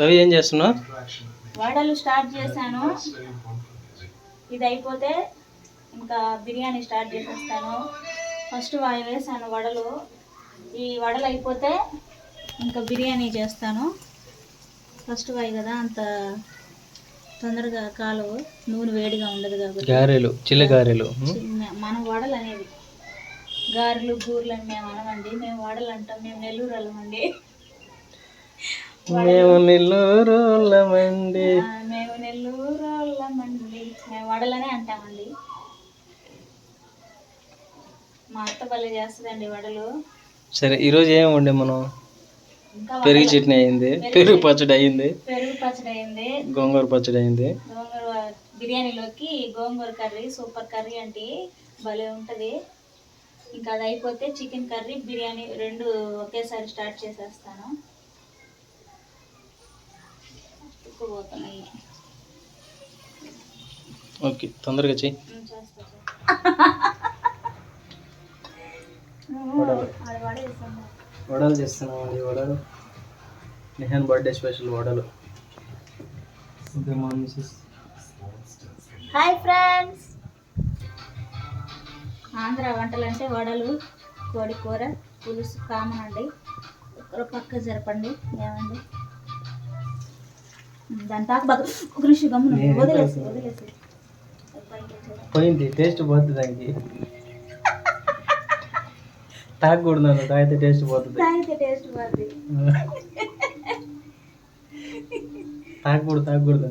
రవి ఏం చేస్తున్నావు? వడలు స్టార్ట్ చేశాను. ఇది అయిపోతే ఇంకా బిర్యానీ స్టార్ట్ చేసేస్తాను. ఫస్ట్ వాయి వేసాను వడలు. ఈ వడలు అయిపోతే ఇంకా బిర్యానీ చేస్తాను. ఫస్ట్ వాయి కదా అంత తొందరగా కాలు నూనె వేడిగా ఉండదు కాబట్టి. గారెలు చిల్ల గారెలు మనం వడలు అనేది గారెలు బూరెలు అని మేము అనమండి మేము వడలు అంటాం మేము నెల్లూరు వాళ్ళమండి మేము నెల్లూరులమండి మేము నెల్లూరు వాళ్ళమండి మేము వడలనే అంటామండి. మా అత్త భలే చేస్తుందండి వడలు. సరే ఈరోజు ఏం వండే మనం? పెరుగు చట్నీ అయింది. పెరుగు పచ్చడి అయింది. పెరుగు పచ్చడి అయింది. గోంగూర పచ్చడి అయింది. గోంగూర బిర్యానీలోకి గోంగూర కర్రీ సూపర్ కర్రీ అంటే భలే ఉంటుంది. ఇంకా అది అయిపోతే చికెన్ కర్రీ బిర్యానీ రెండు ఒకేసారి స్టార్ట్ చేసేస్తాను. ఓకే తొందరగా చెయ్యి. వడలు. చేస్తున్నామండి వడలు నిహాన్ బర్త్డే స్పెషల్ వడలు. Hi friends. ఆంధ్ర వంటలు అంటే వడలు కోడి కూర పులుసు కామన్ అండి. ఒక పక్క జరపండి ఏమండి? దాని తాకు బాగా ఒక నిమిషం గమ్మున నేను వదిలేసి ఎంత వదిలేసి పైకి వచ్చేదా. పోయింది టేస్ట్ పోతుంది దానికి. తాగకూడదు అన్న తాగితే టేస్ట్ పోతుంది. తాగితే టేస్ట్ తాగకూడదు తాగకూడదు